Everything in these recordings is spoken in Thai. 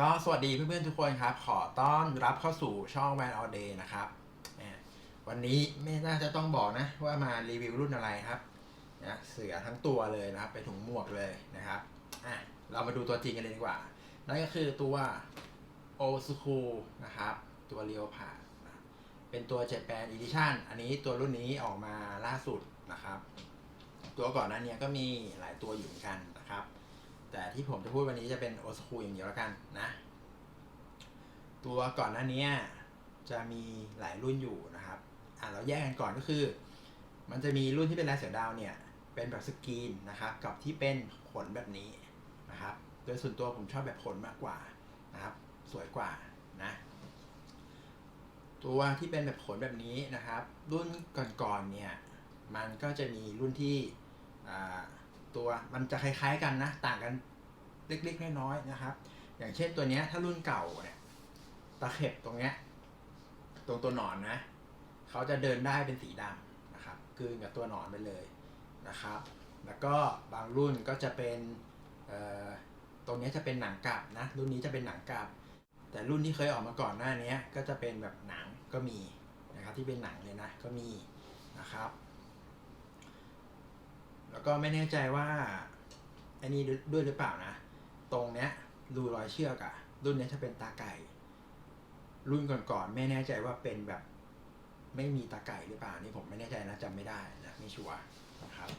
ก็สวัสดีเพื่อนๆทุกคนครับ ขอต้อนรับเข้าสู่ช่อง Van All Day นะครับ วันนี้ไม่น่าจะต้องบอกนะว่ามารีวิวรุ่นอะไรครับนะเสือทั้งตัวเลยนะครับไปถุงหมวกเลยนะครับอะเรามาดูตัวจริงกันเลยดีกว่า นั่นก็คือตัว o s c o o l นะครับ ตัว r e o p a r นะเป็นตัว Japan Edition อันนี้ตัวรุ่นนี้ออกมาล่าสุดนะครับ ตัวก่อนหนั้นเนี่ยก็มีหลายตัวอยู่เหมือนกันนะครับ แต่ที่ผมจะพูดวันนี้จะเป็นโอสคูอย่างเดียวแล้วกันนะ ตัวก่อนหน้านี้จะมีหลายรุ่นอยู่นะครับ อ่าเราแยกกันก่อนก็คือ มันจะมีรุ่นที่เป็นลายเสือดาวเนี่ย เป็นแบบสกรีนนะครับ กับที่เป็นขนแบบนี้นะครับ โดยส่วนตัวผมชอบแบบขนมากกว่านะครับ สวยกว่านะ ตัวที่เป็นแบบขนแบบนี้นะครับ รุ่นก่อนๆเนี่ย มันก็จะมีรุ่นที่อ่า ตัวมันจะคล้ายๆกันนะ ต่างกันเล็กๆน้อยๆนะครับ อย่างเช่นตัวเนี้ยถ้ารุ่นเก่าเนี่ยตะเข็บตรงเนี้ยตรงตัวหนอนนะเขาจะเดินได้เป็นสีดำนะครับคืนกับตัวหนอนไปเลยนะครับ แล้วก็บางรุ่นก็จะเป็นตรงนี้จะเป็นหนังกลับนะ รุ่นนี้จะเป็นหนังกลับ แต่รุ่นที่เคยออกมาก่อนหน้านี้ก็จะเป็นแบบหนังก็มีนะครับที่เป็นหนังเลยนะก็มีนะครับ แล้วก็ไม่แน่ใจว่าอันนี้ด้วยหรือเปล่านะ ตรงเนี้ยรูรอยเชือกอะรุ่นเนี้ยจะเป็นตาไก่ รุ่นก่อนๆไม่แน่ใจว่าเป็นแบบไม่มีตาไก่หรือเปล่านี่ผมไม่แน่ใจนะจำไม่ได้นะไม่ชัวร์นะครับ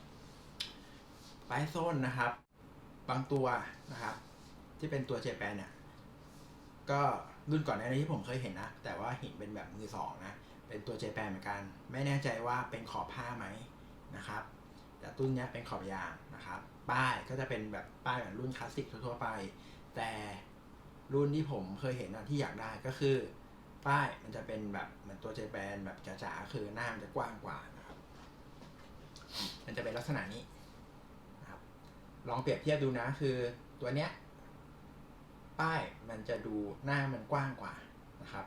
ปลายส้นนะครับ บางตัวนะครับ ที่เป็นตัวเจแปนเนี่ยก็รุ่นก่อนหน้านี้ที่ผมเคยเห็นนะ แต่ว่าเห็นเป็นแบบมือสองนะ เป็นตัวเจแปนเหมือนกัน ไม่แน่ใจว่าเป็นขอบผ้าไหมนะครับ แต่ตุ้นเนี้ยเป็นขอบยางนะครับ ป้ายก็จะเป็นแบบป้ายแบบรุ่นคลาสสิกทั่วๆไป แต่รุ่นที่ผมเคยเห็นที่อยากได้ก็คือ ป้ายมันจะเป็นแบบเหมือนตัวเจแปนแบบจ๋าๆคือหน้ามันจะกว้างกว่านะครับ มันจะเป็นลักษณะนี้นะครับ ลองเปรียบเทียบดูนะคือตัวเนี้ยป้ายมันจะดูหน้ามันกว้างกว่านะครับ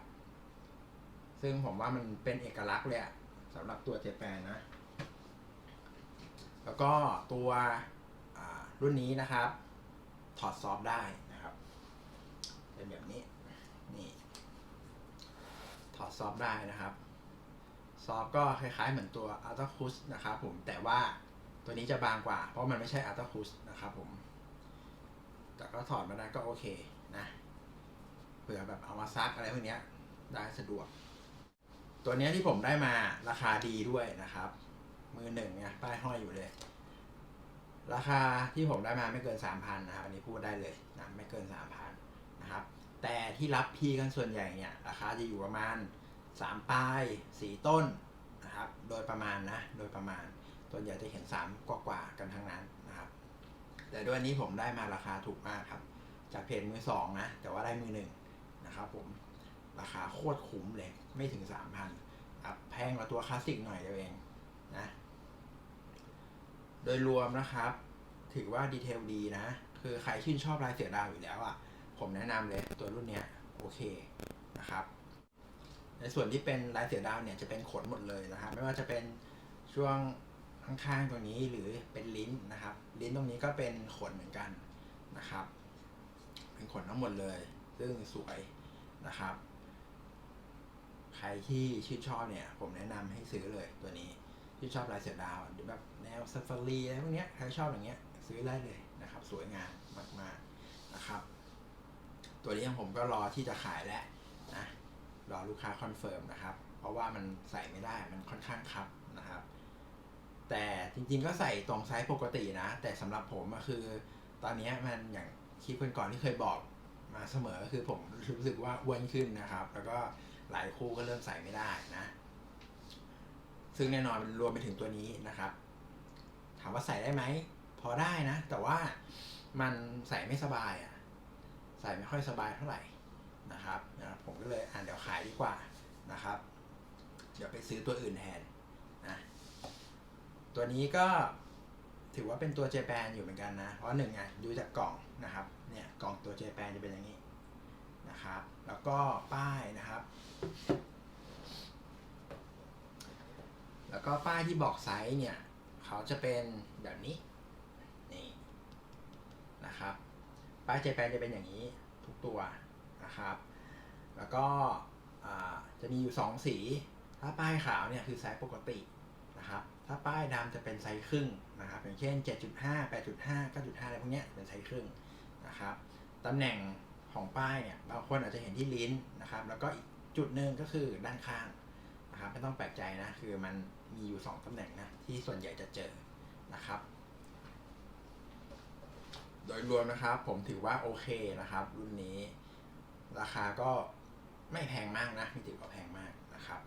ซึ่งผมว่ามันเป็นเอกลักษณ์เลยอะสำหรับตัวเจแปนนะ แล้วก็ตัวรุ่นนี้นะครับ ถอดซอฟได้นะครับ เป็นแบบนี้นี่ถอดซอฟได้นะครับ ซอฟก็คล้ายๆเหมือนตัว a l t a c u s นะครับผมแต่ว่าตัวนี้จะบางกว่า เพราะมันไม่ใช่ a l t a c u s นะครับผม แต่ก็ถอดมาได้ก็โอเคนะเผื่อแบบเอามาซักอะไรพวกนี้ได้สะดวก ตัวนี้ที่ผมได้มาราคาดีด้วยนะครับ มือหนึ่งเนี่ยป้ายห้อยอยู่เลย ราคาที่ผมได้มาไม่เกินสามพันนะครับอันนี้พูดได้เลยนะไม่เกินสามพันนะครับ แต่ที่รับพี่กันส่วนใหญ่เนี่ยราคาจะอยู่ประมาณสามปลายสี่ต้นนะครับ โดยประมาณนะ โดยประมาณส่วนใหญ่จะเห็นสามกว่าๆกันทั้งนั้นนะครับ แต่ด้วยอันนี้ผมได้มาราคาถูกมากครับ จากเพจมือสองนะ แต่ว่าได้มือหนึ่งนะครับผมราคาโคตรคุ้มเลย ไม่ถึงสามพันครับแพงกว่าตัวคลาสสิกหน่อยเดียวเองนะ โดยรวมนะครับ ถือว่าดีเทลดีนะ คือใครชื่นชอบลายเสือดาวอยู่แล้วอะ่ะ ผมแนะนำเลยตัวรุ่นเนี้ยโอเคนะครับ ในส่วนที่เป็นลายเสือดาวเนี่ยจะเป็นขนหมดเลยนะครับ ไม่ว่าจะเป็นช่วงข้างๆตรงนี้หรือเป็นลิ้นนะครับ ลิ้นตรงนี้ก็เป็นขนเหมือนกันนะครับ เป็นขนทั้งหมดเลย ซึ่งสวยนะครับ ใครที่ชื่นชอบเนี่ย ผมแนะนำให้ซื้อเลยตัวนี้ ที่ชอบลายเสือดาวหรือแบบแนวซัฟารีอะไรพวกเนี้ยใครชอบอย่างเงี้ยซื้อได้เลยนะครับ สวยงามมากๆนะครับ ตัวนี้ผมก็รอที่จะขายแล้วนะรอลูกค้าคอนเฟิร์มนะครับ เพราะว่ามันใส่ไม่ได้มันค่อนข้างคับนะครับ แต่จริงๆก็ใส่ตรงไซส์ปกตินะ แต่สำหรับผมก็คือ ตอนนี้มันอย่างคลิปก่อนๆที่เคยบอกมาเสมอคือผมรู้สึกว่าอ้วนขึ้นนะครับ แล้วก็หลายคู่ก็เริ่มใส่ไม่ได้นะ ซึ่งแน่นอนรวมไปถึงตัวนี้นะครับ ถามว่าใส่ได้ไหม พอได้นะ แต่ว่ามันใส่ไม่สบายอะ ใส่ไม่ค่อยสบายเท่าไหร่นะครับนะผมก็เลยอ่านเดี๋ยวขายดีกว่านะครับ เดี๋ยวไปซื้อตัวอื่นแทนนะตัวนี้ก็ถือว่าเป็นตัวเจแปนอยู่เหมือนกันนะ เพราะหนึ่งอะดูจากกล่องนะครับ เนี่ยกล่องตัวเจแปนจะเป็นอย่างนี้นะครับ แล้วก็ป้ายนะครับ แล้วก็ป้ายที่บอกไซส์เนี่ย เขาจะเป็นแบบนี้ นี่นะครับ ป้ายเจแปนจะเป็นอย่างนี้ทุกตัวนะครับ แล้วก็จะมีอยู่ 2 สี ถ้าป้ายขาวเนี่ยคือไซส์ปกตินะครับ ถ้าป้ายดำจะเป็นไซส์ครึ่งนะครับ อย่างเช่น 7.5 8.5 9.5อะไรพวกเนี้ยเป็นไซส์ครึ่งนะครับตำแหน่งของป้ายเนี่ยบางคนอาจจะเห็นที่ลิ้นนะครับ แล้วก็อีกจุดหนึ่งก็คือด้านข้าง นะครับไม่ต้องแปลกใจนะ คือมันมีอยู่ 2ตำแหน่งนะที่ส่วนใหญ่จะเจอนะครับ โดยรวมนะครับผมถือว่าโอเคนะครับ รุ่นนี้ ราคาก็ไม่แพงมากนะไม่ถือว่าแพงมากนะครับ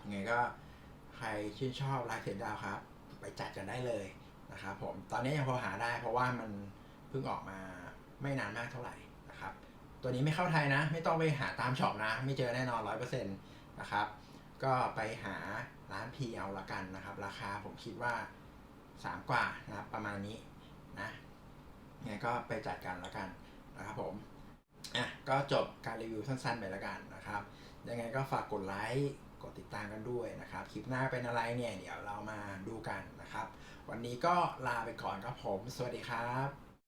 ยังไงก็ใครชื่นชอบลายเซ็นดาวครับ ไปจัดกันได้เลยนะครับผมตอนนี้ยังพอหาได้ เพราะว่ามันเพิ่งออกมาไม่นานมากเท่าไหร่นะครับ ตัวนี้ไม่เข้าไทยนะ ไม่ต้องไปหาตามช็อปนะ ไม่เจอแน่นอนร้อยเปอร์เซ็นต์นะครับ ก็ไปหาร้านพีเอาละกันนะครับ ราคาผมคิดว่าสามกว่านะครับประมาณนี้นะยังไงก็ไปจัดกันละกันนะครับผมอะก็จบการรีวิวสั้นๆไปล้วกันนะครับ ยังไงก็ฝากกดไลค์กดติดตามกันด้วยนะครับ คลิปหน้าเป็นอะไรเนี่ย เดี๋ยวเรามาดูกันนะครับ วันนี้ก็ลาไปก่อนครับผม สวัสดีครับ